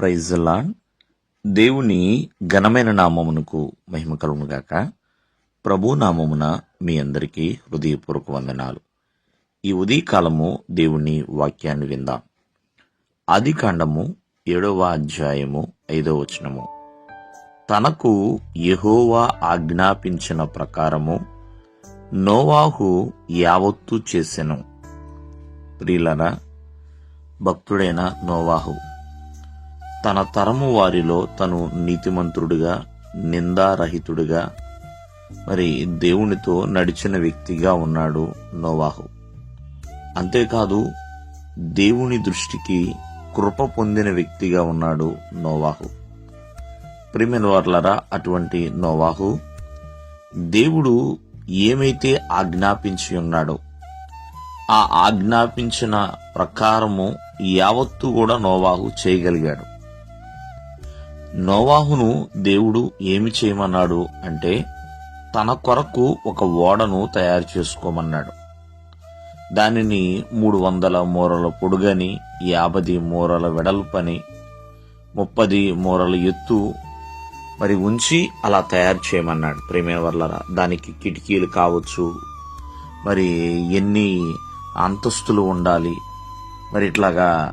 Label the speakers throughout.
Speaker 1: ప్రైజ్లా దేవుని ఘనమైన నామమునకు మహిమ కలుగునుగాక ప్రభు నామమున మీ అందరికీ హృదయపూర్వక వందనాలు. ఈ ఉదయకాలము దేవుని వాక్యాన్ని విందాం. ఆది కాండము ఏడవ అధ్యాయము ఐదవ వచనము. తనకు యహోవా ఆజ్ఞాపించిన ప్రకారము నోవాహు యావత్తు చేసెను. ప్రియులన భక్తుడైన నోవాహు తన తరము వారిలో తను నీతిమంతుడుగా నిందారహితుడుగా మరి దేవునితో నడిచిన వ్యక్తిగా ఉన్నాడు నోవాహు. అంతేకాదు దేవుని దృష్టికి కృప పొందిన వ్యక్తిగా ఉన్నాడు నోవాహు. ప్రిమిన్ వర్లరా అటువంటి నోవాహు దేవుడు ఏమైతే ఆజ్ఞాపించి ఉన్నాడో ఆ ఆజ్ఞాపించిన ప్రకారము యావత్తు కూడా నోవాహు చేయగలిగాడు. నోవాహును దేవుడు ఏమి చేయమన్నాడు అంటే తన కొరకు ఒక ఓడను తయారు చేసుకోమన్నాడు. దానిని మూడు వందల మూరల పొడుగని యాభై మూరల వెడల్పని ముప్పది మూరల ఎత్తు మరి ఉంచి అలా తయారు చేయమన్నాడు. ప్రేమేవర్లరా దానికి కిటికీలు కావచ్చు మరి ఎన్ని అంతస్తులు ఉండాలి మరి ఇట్లాగా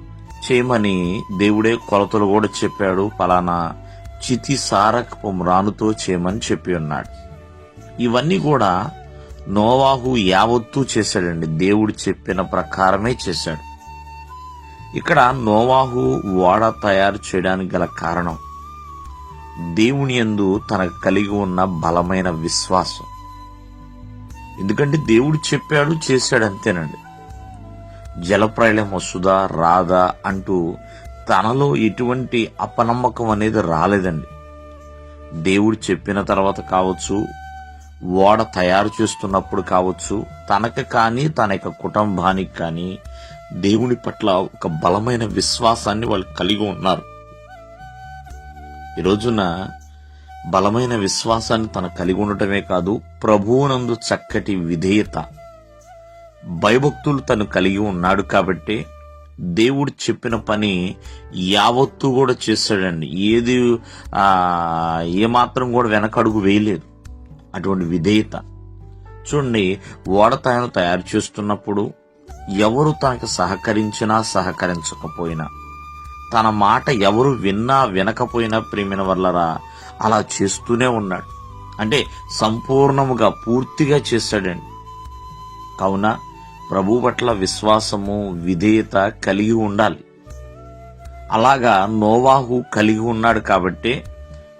Speaker 1: చేయమని దేవుడే కొలతలు కూడా చెప్పాడు. పలానా చితి సారకపు రానుతో చేయమని చెప్పి ఉన్నాడు. ఇవన్నీ కూడా నోవాహు యావత్తు చేశాడండి. దేవుడు చెప్పిన ప్రకారమే చేశాడు. ఇక్కడ నోవాహు ఓడ తయారు చేయడానికి గల కారణం దేవుని యందు తనకు కలిగి ఉన్న బలమైన విశ్వాసం. ఎందుకంటే దేవుడు చెప్పాడు చేశాడు అంతేనండి. జలప్రళయం వస్తుందా రాదా అంటూ తనలో ఎటువంటి అపనమ్మకం అనేది రాలేదండి. దేవుడు చెప్పిన తర్వాత కావచ్చు ఓడ తయారు చేస్తున్నప్పుడు కావచ్చు తనకు కానీ తన యొక్క కుటుంబానికి కానీ దేవుని పట్ల ఒక బలమైన విశ్వాసాన్ని వాళ్ళు కలిగి ఉన్నారు. ఈ రోజున బలమైన విశ్వాసాన్ని తన కలిగి ఉండటమే కాదు ప్రభువునందు చక్కటి విధేయత. భయభక్తులు తను కలిగి ఉన్నాడు కాబట్టి దేవుడు చెప్పిన పని యావత్తు కూడా చేశాడండి ఏది ఏమాత్రం కూడా వెనకడుగు వేయలేదు. అటువంటి విధేయత. చూడండి ఓడ తను తయారు చేస్తున్నప్పుడు ఎవరు తనకు సహకరించినా సహకరించకపోయినా తన మాట ఎవరు విన్నా వినకపోయినా ప్రేమిన వల్లరా అలా చేస్తూనే ఉన్నాడు. అంటే సంపూర్ణముగా పూర్తిగా చేశాడండి కావున ప్రభు పట్ల విశ్వాసము విధేయత కలిగి ఉండాలి. అలాగా నోవాహు కలిగి ఉన్నాడు కాబట్టి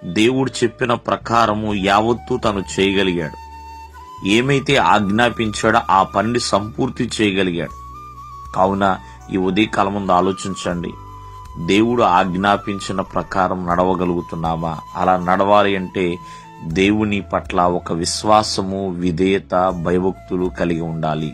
Speaker 1: దేవుడు చెప్పిన ప్రకారము యావత్తు తను చేయగలిగాడు. ఏమైతే ఆజ్ఞాపించాడో ఆ పనిని సంపూర్తి చేయగలిగాడు. కావున ఈ ఉదయకాలం ముందు ఆలోచించండి. దేవుడు ఆజ్ఞాపించిన ప్రకారం నడవగలుగుతున్నామా? అలా నడవాలి అంటే దేవుని పట్ల ఒక విశ్వాసము విధేయత భయభక్తులు కలిగి ఉండాలి.